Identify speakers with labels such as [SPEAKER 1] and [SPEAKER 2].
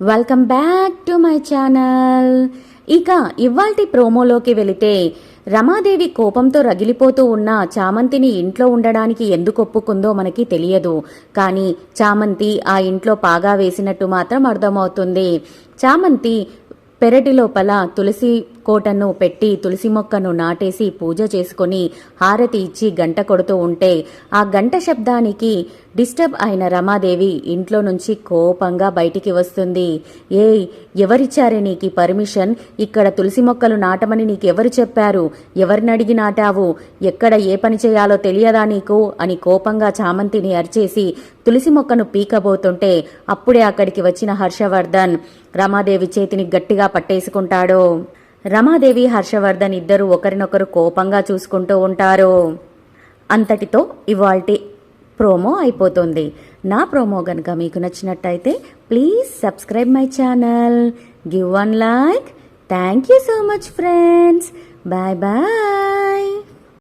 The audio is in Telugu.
[SPEAKER 1] Welcome back to my channel ఇక ఇవాల్టి ప్రోమోలోకి వెళితే రమాదేవి కోపంతో రగిలిపోతూ ఉన్న చామంతిని ఇంట్లో ఉండడానికి ఎందుకు ఒప్పుకుందో మనకి తెలియదు. కానీ చామంతి ఆ ఇంట్లో పాగా వేసినట్టు మాత్రం అర్థమవుతుంది. చామంతి పెరటి లోపల తులసి కోటను పెట్టి తులసి మొక్కను నాటేసి పూజ చేసుకొని హారతి ఇచ్చి గంట కొడుతూ ఉంటే ఆ గంట శబ్దానికి డిస్టర్బ్ అయిన రమాదేవి ఇంట్లో నుంచి కోపంగా బయటికి వస్తుంది. ఏయ్ ఎవరిచ్చారే నీకు పర్మిషన్? ఇక్కడ తులసి మొక్కలు నాటమని నీకెవరు చెప్పారు? ఎవరిని అడిగి నాటావు? ఎక్కడ ఏ పని చేయాలో తెలియదా నీకు? అని కోపంగా చామంతిని అరిచేసి తులసి మొక్కను పీకబోతుంటే అప్పుడే అక్కడికి వచ్చిన హర్షవర్ధన్ రమాదేవి చేతిని గట్టిగా పట్టేసుకుంటాడు. రమాదేవి హర్షవర్ధన్ ఇద్దరు ఒకరినొకరు కోపంగా చూసుకుంటూ ఉంటారు. అంతటితో ఇవాల్టి ప్రోమో అయిపోతుంది. నా ప్రోమో కనుక మీకు నచ్చినట్టయితే please subscribe my channel. Give one like. Thank you so much friends. Bye bye.